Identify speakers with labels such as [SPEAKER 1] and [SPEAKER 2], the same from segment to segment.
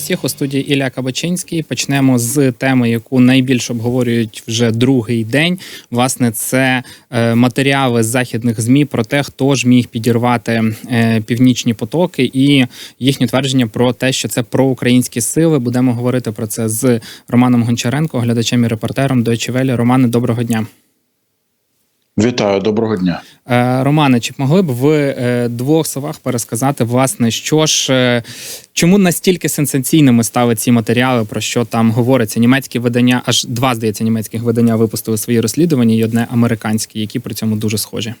[SPEAKER 1] Всіх у студії Ілля Кабачинський. Почнемо з теми, яку найбільше обговорюють вже другий день. Власне, це е, матеріали з західних змі про те, хто ж міг підірвати е, північні потоки, і їхнє твердження про те, що це проукраїнські сили. Будемо говорити про це з Романом Гончаренко, глядачем і репортером Deutsche Welle. Романе, доброго дня.
[SPEAKER 2] Вітаю, доброго дня.
[SPEAKER 1] Е, Романе, чи могли б ви е, двох словах пересказати, власне, що ж е, чому настільки сенсаційними стали ці матеріали, про що там говориться? Німецькі видання, аж два здається, німецьких видання випустили свої розслідування, і одне американське, які при цьому дуже схожі.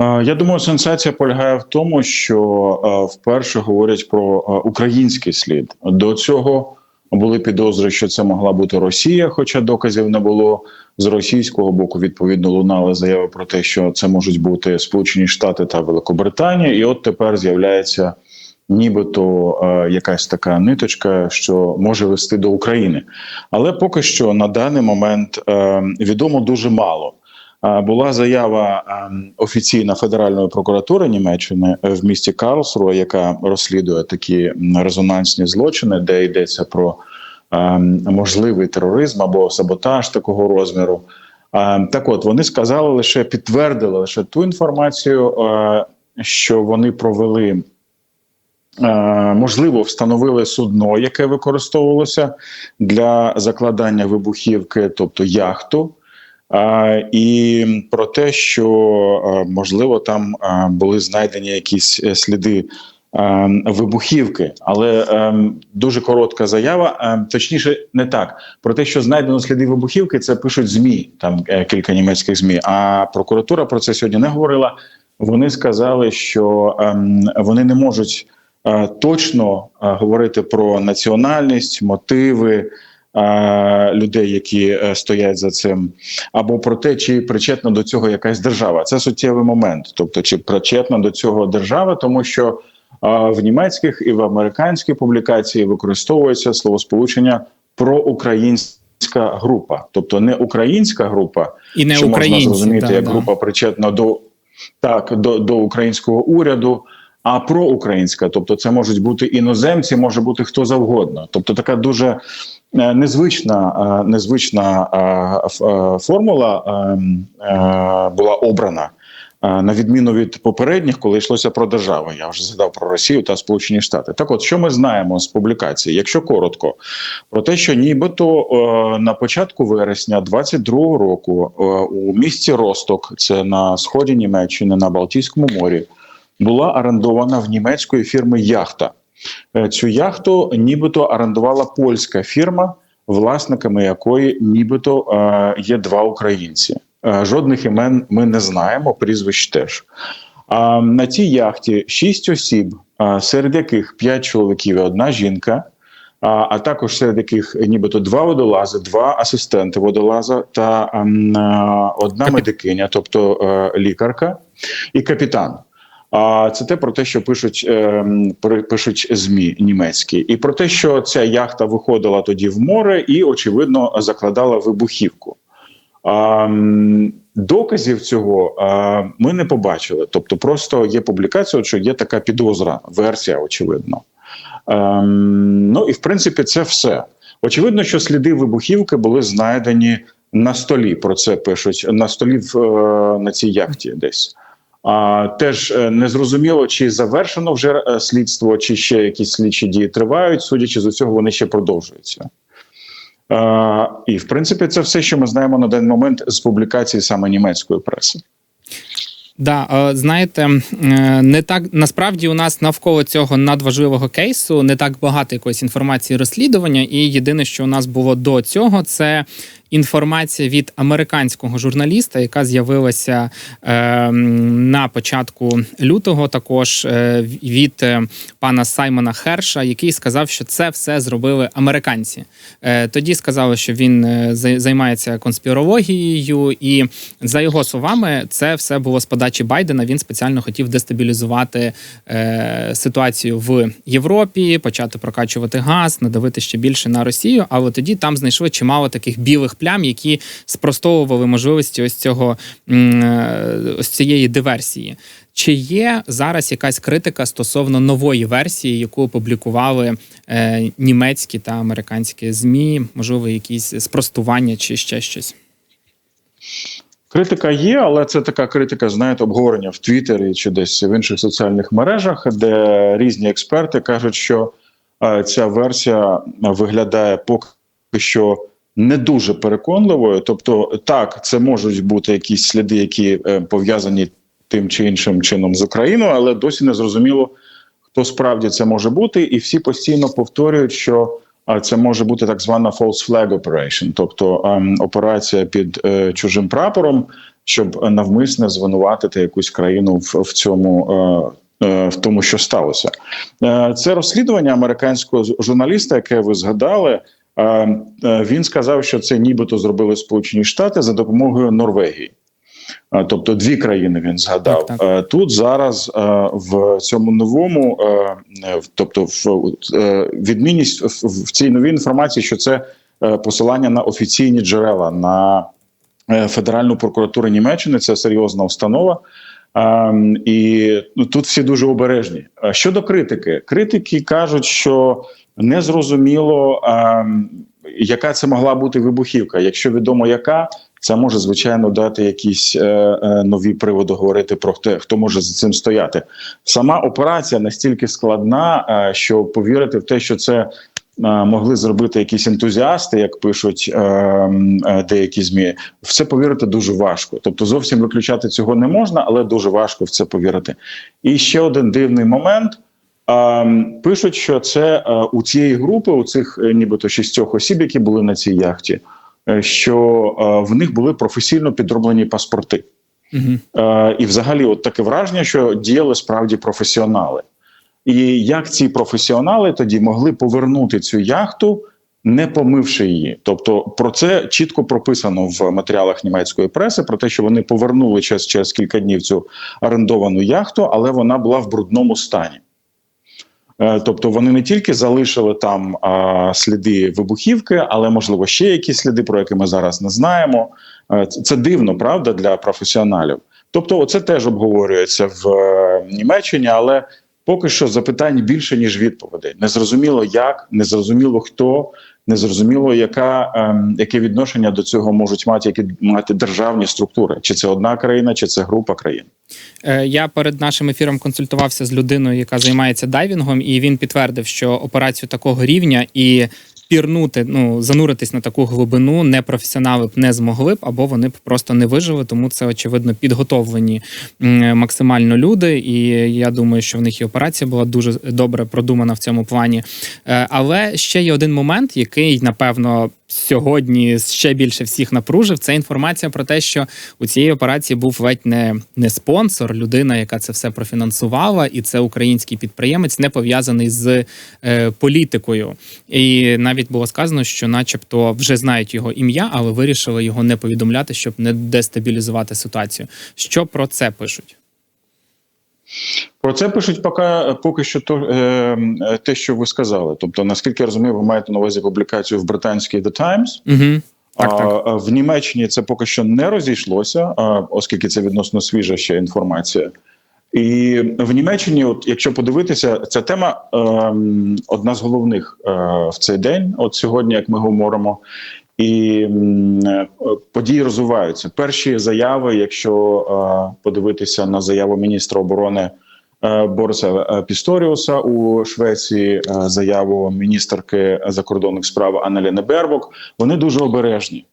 [SPEAKER 2] Я думаю, сенсація полягає в тому, що вперше говорять про український слід. До цього були підозри, що це могла бути Росія, хоча доказів не було з російського боку. Відповідно, лунали заяви про те, що це можуть бути Сполучені Штати та Великобританія, і от тепер з'являється. Нібито е, якась така ниточка, що може вести до України, але поки що на даний момент е, відомо дуже мало. Е, Була заява е, офіційна Федеральної прокуратури Німеччини в місті Карлсруhe, яка розслідує такі резонансні злочини, де йдеться про е, можливий тероризм або саботаж такого розміру. Е, Так, от вони сказали лише підтвердили лише ту інформацію, е, що вони провели. Е, Можливо, встановили судно, яке використовувалося для закладання вибухівки, тобто яхту. І про те, що можливо там були знайдені якісь е, сліди вибухівки, але е, дуже коротка заява. е, Точніше, не так про те, що знайдено сліди вибухівки, це пишуть змі. Там кілька німецьких змі. А прокуратура про це сьогодні не говорила. Вони сказали, що ем, вони не можуть точно говорити про національність, мотиви людей, які е, стоять за цим, або про те, чи причетна до цього якась держава. Це суттєвий момент. Тобто, чи причетна до цього держава, тому що в німецьких і в американській публікації використовується словосполучення проукраїнська група, тобто не українська група,
[SPEAKER 1] І не
[SPEAKER 2] що можна зрозуміти
[SPEAKER 1] да,
[SPEAKER 2] як
[SPEAKER 1] да.
[SPEAKER 2] група причетна до так до, до українського уряду. А проукраїнська, тобто це можуть бути іноземці, може бути хто завгодно. Тобто така дуже е, незвична, е, незвична е, формула була обрана. На відміну від попередніх, коли йшлося про держави, я вже згадав про Росію та Сполучені Штати. Так, от що ми знаємо з публікації, якщо коротко, про те, що нібито на початку вересня 22-го року у місті Росток, це на сході Німеччини, на Балтійському морі, була орендована в німецької фірми яхта. Е, Цю яхту нібито орендувала польська фірма, власниками якої нібито е, є два українці. Е, Жодних імен ми не знаємо, прізвищ теж. А на цій яхті шість осіб, серед яких п'ять чоловіків і одна жінка, а, також серед яких нібито два водолази, два асистенти водолаза та одна медикиня, тобто лікарка і капітан. А це те про те, що пишуть ем, пишуть змі німецькі, і про те, що ця яхта виходила тоді в море і, очевидно, закладала вибухівку. Доказів цього ми не побачили. Тобто, просто є публікація, що є така підозра, версія, очевидно. Ем, ну і в принципі, це все. Очевидно, що сліди вибухівки були знайдені на столі. Про це пишуть на столі в, е, на цій яхті десь. А теж е, незрозуміло, чи завершено вже е, слідство, чи ще якісь слідчі дії тривають. Судячи з усього, вони ще продовжуються. Е, і в принципі, це все, що ми знаємо на даний момент з публікації саме німецької преси.
[SPEAKER 1] Да, знаєте, не так насправді у нас навколо цього надважливого кейсу не так багато якоїсь інформації розслідування, і єдине, що у нас було до цього, це інформація від американського журналіста, яка з'явилася е, на початку лютого, також е, від е, пана Саймона Херша, який сказав, що це все зробили американці. Е, тоді сказали, що він е, займається конспірологією, і за його словами, це все було з подачі Байдена. Він спеціально хотів дестабілізувати е, ситуацію в Європі, почати прокачувати газ, надавити ще більше на Росію. Але тоді там знайшли чимало таких білих плям, які спростовували можливості ось цього е, ось цієї диверсії. Чи є зараз якась критика стосовно нової версії, яку опублікували е, німецькі та американські змі? Можливо, якісь спростування чи ще щось?
[SPEAKER 2] Критика є, але це така критика, знаєте, обговорення в Твіттері чи десь в інших соціальних мережах, де різні експерти кажуть, що е, ця версія виглядає поки що не дуже переконливою. Тобто, так, це можуть бути якісь сліди, які е, пов'язані тим чи іншим чином з Україною, але досі не зрозуміло, хто справді це може бути, і всі постійно повторюють, що це може бути так звана false flag operation, тобто ем, операція під е, чужим прапором, щоб навмисне звинуватити якусь країну в, в цьому. Е, е, в тому, що сталося, Е, це розслідування американського журналіста, яке ви згадали. Е, е, Він сказав, що це нібито зробили Сполучені Штати за допомогою Норвегії. Е, Тобто дві країни він згадав.
[SPEAKER 1] Так, так.
[SPEAKER 2] Тут зараз в цьому новому, тобто в відмінність в- цій новій інформації, що це посилання на офіційні джерела на Федеральну прокуратуру Німеччини. Це серйозна установа. І ну, тут всі дуже обережні. Щодо критики, критики кажуть, що незрозуміло, ем, яка це могла бути вибухівка. Якщо відомо, яка це може звичайно дати якісь е, е, нові приводи говорити про те, хто може за цим стояти. Сама операція настільки складна, е, що повірити в те, що це могли зробити якісь ентузіасти, як пишуть деякі змі, в це повірити дуже важко. Тобто, зовсім виключати цього не можна, але дуже важко в це повірити. І ще один дивний момент. Ем, Пишуть, що це е, у цієї групи, у цих е, нібито шістьох осіб, які були на цій яхті, е, що в них були професійно підроблені паспорти.
[SPEAKER 1] Угу.
[SPEAKER 2] І, взагалі, от таке враження, що діяли справді професіонали. І як ці професіонали тоді могли повернути цю яхту, не помивши її? Тобто, про це чітко прописано в матеріалах німецької преси про те, що вони повернули через, через кілька днів цю орендовану яхту, але вона була в брудному стані. Е, Тобто вони не тільки залишили там а, сліди вибухівки, але можливо ще якісь сліди, про які ми зараз не знаємо. Е, Це дивно, правда, для професіоналів. Тобто, це теж обговорюється в е, Німеччині, але поки що запитань більше ніж відповідей. Незрозуміло як, незрозуміло хто, незрозуміло, яка ем, яке відношення до цього можуть мати які мати державні структури, чи це одна країна, чи це група країн.
[SPEAKER 1] Е, Я перед нашим ефіром консультувався з людиною, яка займається дайвінгом, і він підтвердив, що операцію такого рівня і пірнути, ну зануритись на таку глибину непрофесіонали б не змогли б, або вони б просто не вижили. Тому це очевидно підготовлені максимально люди. І я думаю, що в них і операція була дуже добре продумана в цьому плані. Е, Але ще є один момент, який напевно. Сьогодні ще більше всіх напружив. Це інформація про те, що у цієї операції був ледь не, не спонсор, людина, яка це все профінансувала, і це український підприємець, не пов'язаний з е, політикою. І навіть було сказано, що, начебто, вже знають його ім'я, але вирішили його не повідомляти, щоб не дестабілізувати ситуацію. Що про це пишуть?
[SPEAKER 2] Про це пишуть поки, поки що то, е, е, те, що ви сказали. Тобто, наскільки я розумію, ви маєте на увазі публікацію в британській The Times.
[SPEAKER 1] Угу. Так, так.
[SPEAKER 2] а в Німеччині це поки що не розійшлося, а, оскільки це відносно свіжа ще інформація. І в Німеччині, от якщо подивитися, ця тема ем, одна з головних е, в цей день, от сьогодні, як ми говоримо, і е, події розвиваються. Перші заяви, якщо е, подивитися на заяву міністра оборони е, Бориса Пісторіуса у Швеції, заяву міністерки закордонних справ Аннеліни Бербок, вони дуже обережні.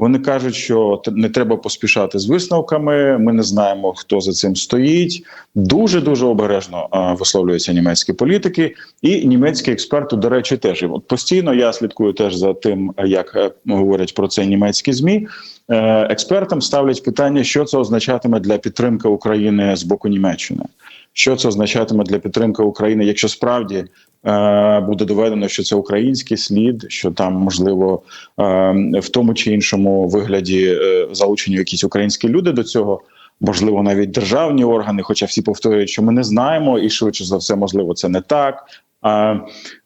[SPEAKER 2] Вони кажуть, що не треба поспішати з висновками. Ми не знаємо, хто за цим стоїть. Дуже дуже обережно висловлюються німецькі політики, і німецькі експерти, до речі, теж от постійно я слідкую теж за тим, як е, говорять про це німецькі змі. Е, Експертам ставлять питання, що це означатиме для підтримки України з боку Німеччини. Що це означатиме для підтримки України, якщо справді е, буде доведено, що це український слід, що там можливо е, в тому чи іншому вигляді е, залучені якісь українські люди до цього, можливо, навіть державні органи, хоча всі повторюють, що ми не знаємо, і швидше за все, можливо, це не так. А,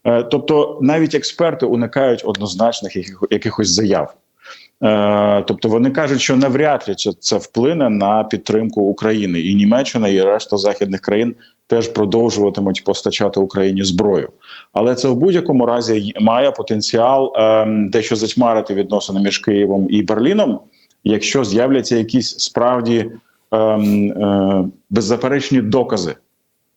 [SPEAKER 2] е, тобто, навіть експерти уникають однозначних якихось заяв. Е, тобто вони кажуть, що навряд ли це- вплине на підтримку України, і Німеччина і решта західних країн теж продовжуватимуть постачати Україні зброю. Але це в будь-якому разі має потенціал ем, дещо затьмарити відносини між Києвом і Берліном, якщо з'являться якісь справді ем, е, беззаперечні докази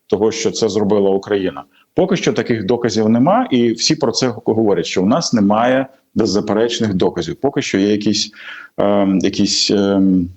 [SPEAKER 2] того, що це зробила Україна. Поки що таких доказів нема, і всі про це говорять, що в нас немає беззаперечних доказів. Поки що є якісь, ем, якісь ем,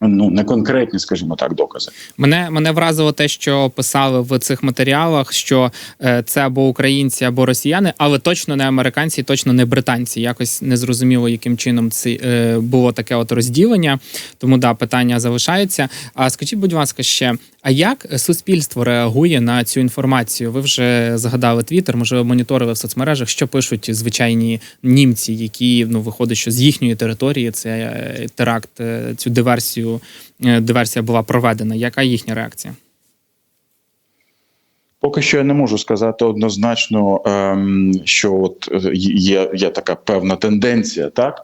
[SPEAKER 2] ну неконкретні, скажімо так, докази.
[SPEAKER 1] Мене мене вразило те, що писали в цих матеріалах, що е, це або українці, або росіяни, але точно не американці, точно не британці. Якось не зрозуміло, яким чином це е, було таке от розділення. Тому да, питання залишається. А скажіть, будь ласка, ще а як суспільство реагує на цю інформацію? Ви вже згадали Твіттер, можливо, моніторили в соцмережах, що пишуть звичайні німці, які ну виходить, що з їхньої території це е, теракт, цю диверсію. Е, Диверсія була проведена. Яка їхня реакція?
[SPEAKER 2] Поки що я не можу сказати однозначно, ем, що от е, є, є така певна тенденція. Так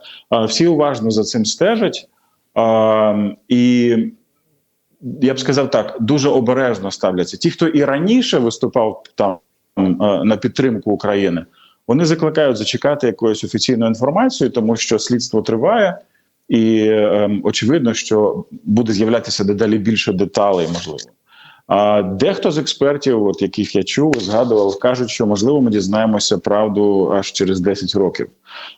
[SPEAKER 2] всі уважно за цим стежать, ем, і я б сказав так, дуже обережно ставляться. Ті, хто і раніше виступав там е, на підтримку України, вони закликають зачекати якоїсь офіційної інформації, тому що слідство триває, і ем, очевидно, що буде з'являтися дедалі більше деталей, можливо. А дехто з експертів, от яких я чув, згадував, кажуть, що можливо ми дізнаємося правду аж через 10 років.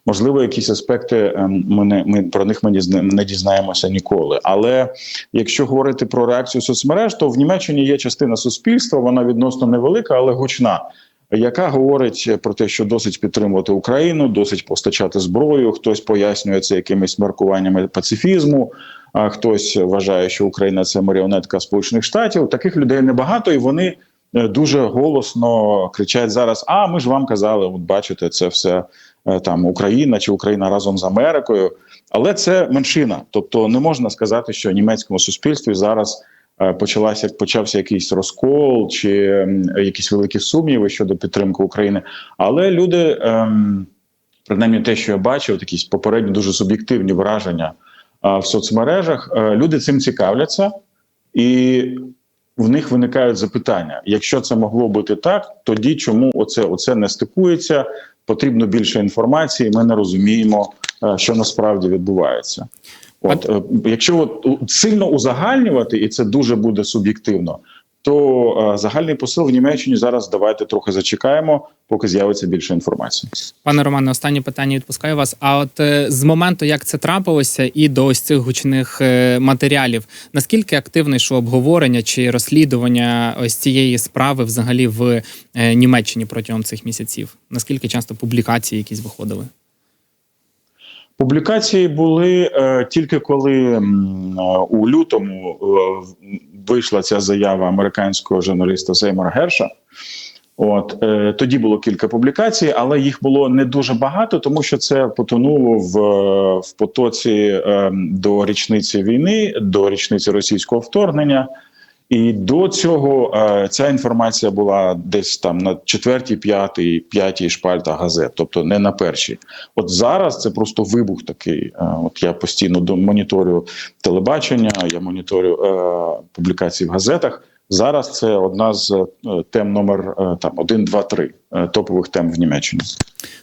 [SPEAKER 2] Можливо, якісь аспекти ем, ми не ми про них ми не дізнаємося ніколи. Але якщо говорити про реакцію соцмереж, то в Німеччині є частина суспільства, вона відносно невелика, але гучна. Яка говорить про те, що досить підтримувати Україну, досить постачати зброю. Хтось пояснює це якимись маркуваннями пацифізму, а хтось вважає, що Україна це маріонетка Сполучених Штатів. Таких людей небагато, і вони е, дуже голосно кричать зараз: А ми ж вам казали, от бачите, це все е, там Україна чи Україна разом з Америкою. Але це меншина. Тобто не можна сказати, що німецькому суспільстві зараз почалася почався якийсь розкол чи якісь великі сумніви щодо підтримки України. Але люди, ем, принаймні, те, що я бачив, якісь попередні дуже суб'єктивні враження в соцмережах, е, люди цим цікавляться, і в них виникають запитання: якщо це могло бути так, тоді чому оце, оце не стикується? Потрібно більше інформації. Ми не розуміємо, е, що насправді відбувається. От е, якщо от сильно узагальнювати, і це дуже буде суб'єктивно, то е, загальний посил в Німеччині зараз давайте трохи зачекаємо, поки з'явиться більше інформації.
[SPEAKER 1] Пане Романе, останнє питання відпускаю вас. А от е, з моменту, як це трапилося, і до ось цих гучних е, матеріалів, наскільки активне йшло обговорення чи розслідування ось цієї справи взагалі в е, Німеччині протягом цих місяців? Наскільки часто публікації якісь виходили?
[SPEAKER 2] Публікації були е, тільки коли е, у лютому е, вийшла ця заява американського журналіста Сеймора Герша. От е, тоді було кілька публікацій, але їх було не дуже багато, тому що це потонуло в, в потоці е, до річниці війни, до річниці російського вторгнення. І до цього е, ця інформація була десь там на четвертій, п'ятій, п'ятій шпальтах газет, тобто не на першій. От зараз це просто вибух такий. Е, от я постійно до- моніторю телебачення, я моніторю е, публікації в газетах. Зараз це одна з е, тем номер е, там 1, 2, 3 е, топових тем в Німеччині.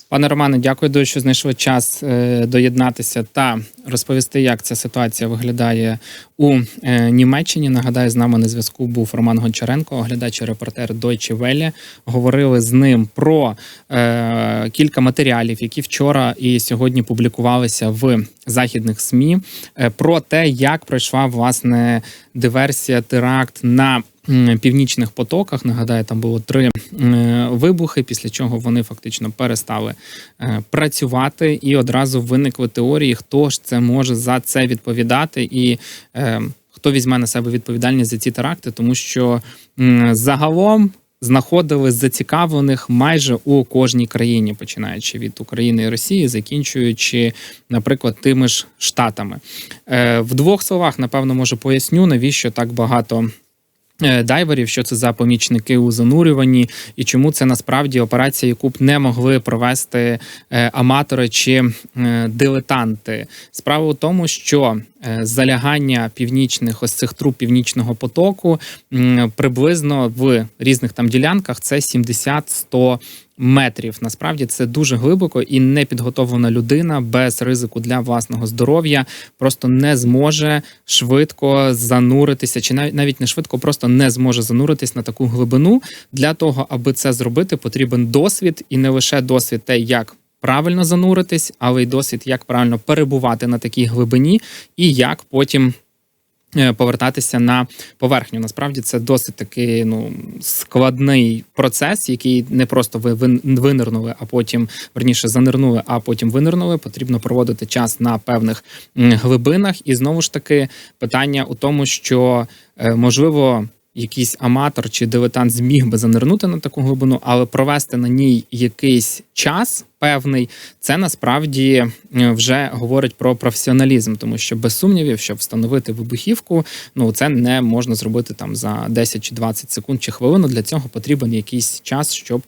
[SPEAKER 1] Пане Романе, дякую що знайшли час е, доєднатися та розповісти, як ця ситуація виглядає у Німеччині. Нагадаю, з нами на зв'язку був Роман Гончаренко, оглядач і репортер Deutsche Welle. Говорили з ним про е, кілька матеріалів, які вчора і сьогодні публікувалися в західних СМІ, про те, як пройшла власне диверсія, теракт на північних потоках. Нагадаю, там було три вибухи, після чого вони фактично перестали е, працювати, і одразу виникли теорії, хто ж це може за це відповідати, і е, хто візьме на себе відповідальність за ці теракти, тому що загалом. Знаходили зацікавлених майже у кожній країні, починаючи від України і Росії, закінчуючи, наприклад, тими ж штатами. Е, в двох словах, напевно, може поясню, навіщо так багато дайверів, що це за помічники у занурюванні, і чому це насправді операція, яку б не могли провести е, аматори чи е, дилетанти. Справа у тому, що е, залягання північних ось цих труб північного потоку приблизно в різних там ділянках це 70-100 метрів. Насправді це дуже глибоко і непідготовлена людина без ризику для власного здоров'я просто не зможе швидко зануритися, чи навіть не швидко, просто не зможе зануритись на таку глибину. Для того, аби це зробити, потрібен досвід, і не лише досвід те, як. Правильно зануритись, але й досвід, як правильно перебувати на такій глибині, і як потім е, повертатися на поверхню. Насправді це досить такий ну складний процес, який не просто ви винирнули, а потім верніше занирнули, а потім винирнули. Потрібно проводити час на певних глибинах. І знову ж таки питання у тому, що е, можливо. Якийсь аматор чи дилетант зміг би занирнути на таку глибину, але провести на ній якийсь час певний, це насправді е, вже говорить про професіоналізм, тому що без сумнівів, щоб встановити вибухівку, ну це не можна зробити там за 10 чи 20 секунд чи хвилину. Для цього потрібен якийсь час, щоб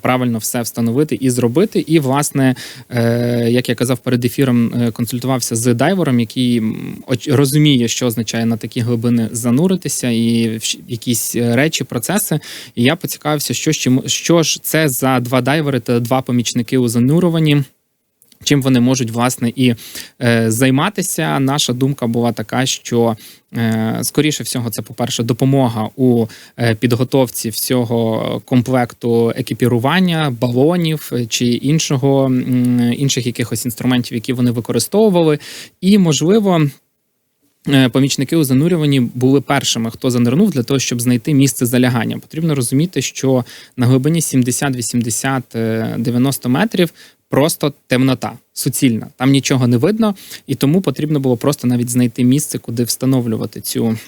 [SPEAKER 1] правильно все встановити і зробити. І, власне, е, як я казав перед ефіром, е, консультувався з дайвером, який розуміє, що означає на такі глибини зануритися, і якісь е, речі, процеси. І я поцікавився, що, ж що ж це за два дайвери та два помічники у занурюванні. Чим вони можуть власне і е, займатися? Наша думка була така, що е, скоріше всього, це, по-перше, допомога у е, підготовці всього комплекту екіпірування, балонів е, чи іншого інших якихось інструментів, які вони використовували, і можливо. е, Помічники у занурюванні були першими, хто занирнув для того, щоб знайти місце залягання. Потрібно розуміти, що на глибині 70, 80, е, 90 метрів просто темнота суцільна. Там нічого не видно, і тому потрібно було просто навіть знайти місце, куди встановлювати цю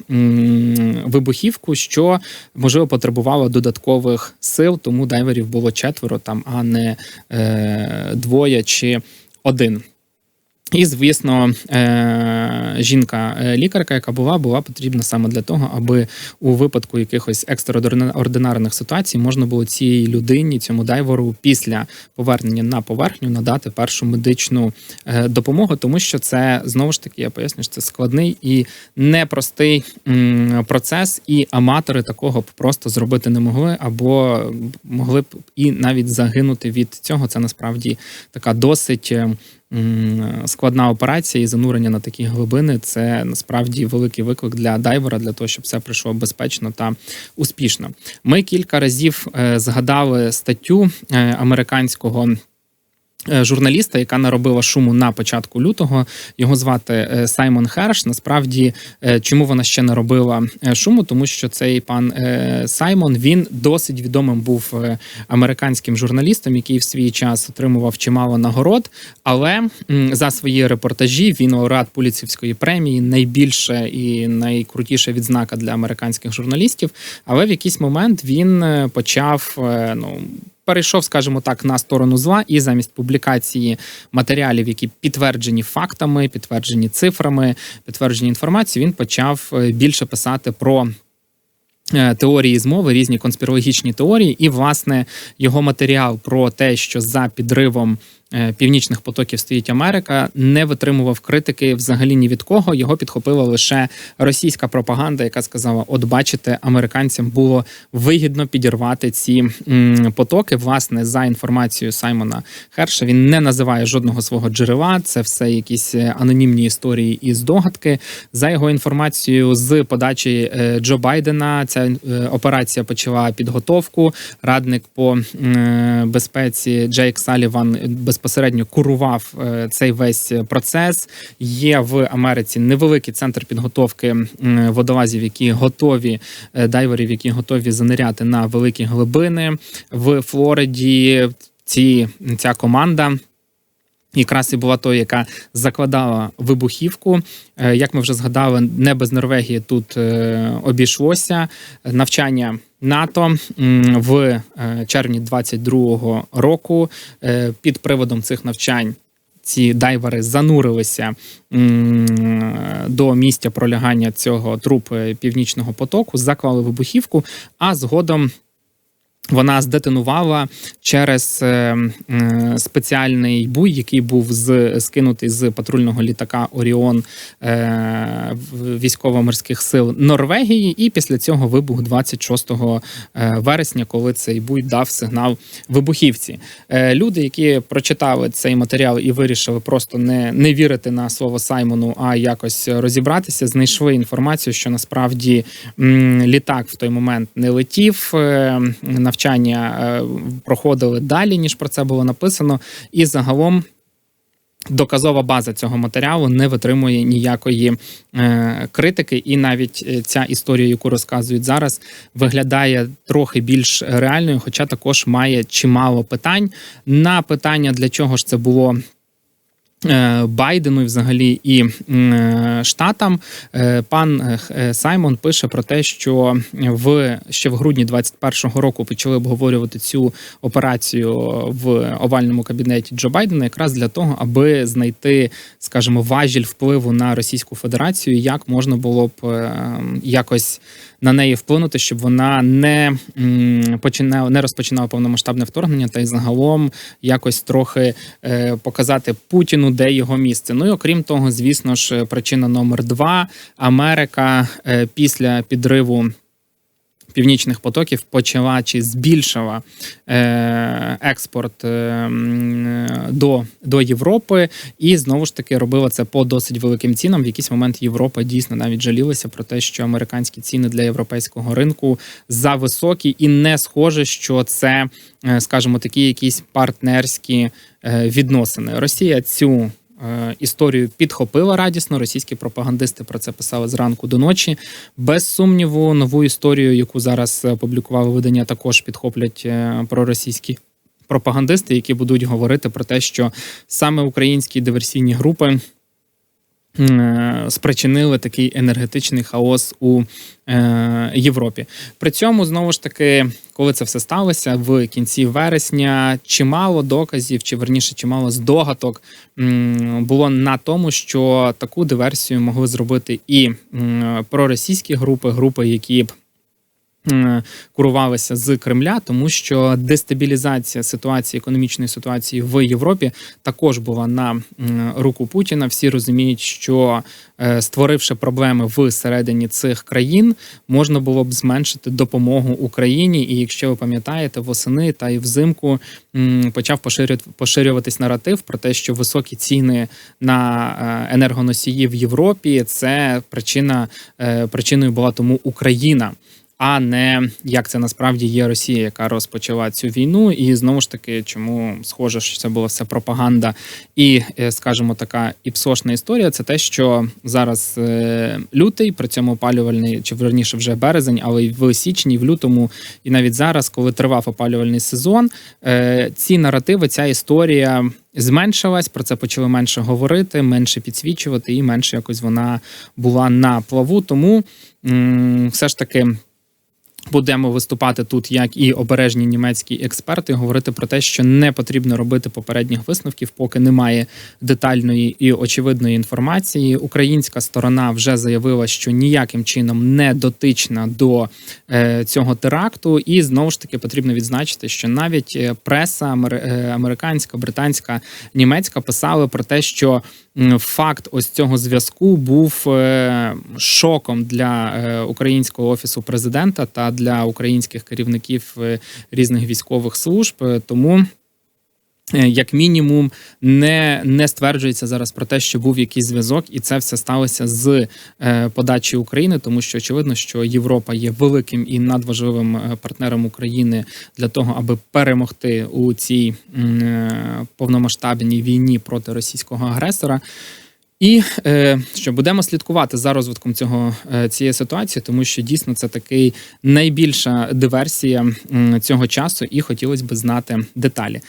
[SPEAKER 1] вибухівку, що можливо потребувало додаткових сил. Тому дайверів було четверо, там а не е, двоє чи один. І, звісно, е- жінка-лікарка, яка була, була потрібна саме для того, аби у випадку якихось екстраординарних ситуацій можна було цій людині, цьому дайверу, після повернення на поверхню надати першу медичну е, допомогу, тому що це знову ж таки, я поясню, що це складний і непростий процес, і аматори такого б просто зробити не могли, або могли б і навіть загинути від цього. Це насправді така досить. Складна операція і занурення на такі глибини це насправді великий виклик для дайвера для того, щоб все пройшло безпечно та успішно. Ми кілька разів е, згадали статтю е, американського. Е, Журналіста, яка наробила шуму на початку лютого, його звати е, Саймон Херш. Насправді, е, чому вона ще наробила шуму? Тому що цей пан Саймон він досить відомим був американським журналістом, який в свій час отримував чимало нагород. Але за свої репортажі він лауреат Пуліцівської премії, найбільше і найкрутіша відзнака для американських журналістів. Але в якийсь момент він почав ну. Перейшов, скажімо так, на сторону зла, і замість публікації матеріалів, які підтверджені фактами, підтверджені цифрами, підтверджені інформацією, він почав е, більше писати про е, теорії змови, різні конспірологічні теорії, і власне його матеріал про те, що за підривом північних потоків стоїть Америка, не витримував критики взагалі ні від кого. Його підхопила лише російська пропаганда, яка сказала: от бачите, американцям було вигідно підірвати ці потоки. Власне, за інформацією Саймона Херша, він не називає жодного свого джерела. Це все якісь е, анонімні історії і здогадки. За його інформацією, з подачі е, Джо Байдена, ця е, операція почала підготовку. Радник по е, безпеці Джейк Саліван безпосередньо курував е, цей весь процес. Є в Америці невеликий центр підготовки водолазів, які готові е, дайверів, які готові заниряти на великі глибини в Флориді. Ці ця команда. Якраз і була той, яка закладала вибухівку. Е, Як ми вже згадали, не без Норвегії тут е, обійшлося навчання НАТО в е, червні 22-го року. Під приводом цих навчань ці дайвери занурилися до місця пролягання цього труб е, північного потоку, заклали вибухівку, а згодом. Вона здетонувала через е, е, спеціальний буй, який був з, скинутий з патрульного літака Оріон е, військово-морських сил Норвегії. І після цього вибух 26 е, вересня, коли цей буй дав сигнал вибухівці. Люди, які прочитали цей матеріал і вирішили просто не, не вірити на слово Саймону, а якось розібратися, знайшли інформацію, що насправді літак в той момент не летів. Навчання е, проходили далі, ніж про це було написано, і загалом. Доказова база цього матеріалу не витримує ніякої е, критики, і навіть е, ця історія, яку розказують зараз, виглядає трохи більш реальною, хоча також має чимало питань. На питання, для чого ж це було Байдену і взагалі і е, штатам, е, пан е, е, Саймон пише про те, що в ще в грудні 21-го року почали обговорювати цю операцію в овальному кабінеті Джо Байдена, якраз для того, аби знайти, скажімо, важіль впливу на Російську Федерацію, як можна було б е, якось на неї вплинути, щоб вона не починала, не розпочинала повномасштабне вторгнення, та й загалом якось трохи е, показати Путіну, де його місце. Ну і окрім того, звісно ж, причина номер два: Америка е, після підриву. Північних потоків почала чи збільшила е, експорт е, до, до Європи, і знову ж таки робила це по досить великим цінам. В якийсь момент Європа дійсно навіть жалілася про те, що американські ціни для європейського ринку зависокі, і не схоже, що це, е, скажімо, такі якісь партнерські відносини. Росія цю. Е, Історію підхопила радісно. Російські пропагандисти про це писали зранку до ночі. Без сумніву, нову історію, яку зараз е, опублікували видання, також підхоплять е, проросійські пропагандисти, які будуть говорити про те, що саме українські диверсійні групи е, спричинили такий енергетичний хаос у е, Європі. При цьому знову ж таки, коли це все сталося в кінці вересня, чимало доказів, чи верніше, чимало здогадок було на тому, що таку диверсію могли зробити і проросійські групи, групи, які б курувалися з Кремля, тому що дестабілізація ситуації, економічної ситуації в Європі також була на руку Путіна. Всі розуміють, що е, створивши проблеми всередині цих країн, можна було б зменшити допомогу Україні. І якщо ви пам'ятаєте, восени та й взимку почав поширю- поширюватись наратив про те, що високі ціни на е, енергоносії в Європі це причина е, причиною була тому Україна. А не як це насправді є Росія, яка розпочала цю війну, і знову ж таки, чому схоже, що це була все пропаганда і, е, скажімо, така іпсошна історія. Це те, що зараз е, лютий, при цьому опалювальний, чи верніше вже березень, але й в січні, в лютому, і навіть зараз, коли тривав опалювальний сезон, е, ці наративи, ця історія. Зменшилась, про це почали менше говорити, менше підсвічувати, і менше якось вона була на плаву. Тому все ж таки будемо виступати тут як і обережні німецькі експерти, говорити про те, що не потрібно робити попередніх висновків, поки немає детальної і очевидної інформації. Українська сторона вже заявила, що ніяким чином не дотична до е, цього теракту, і знову ж таки потрібно відзначити, що навіть е, преса е, американська, британська, німецька писали про те, що факт ось цього зв'язку був шоком для українського офісу президента та для українських керівників е, різних військових служб. Е, Тому. е, Як мінімум, не, не стверджується зараз про те, що був якийсь зв'язок, і це все сталося з подачі України, тому що очевидно, що Європа є великим і надважливим партнером України для того, аби перемогти у цій повномасштабній війні проти російського агресора. І е, що будемо слідкувати за розвитком цього е, цієї ситуації, тому що дійсно це такий найбільша диверсія цього часу, і хотілося б знати деталі.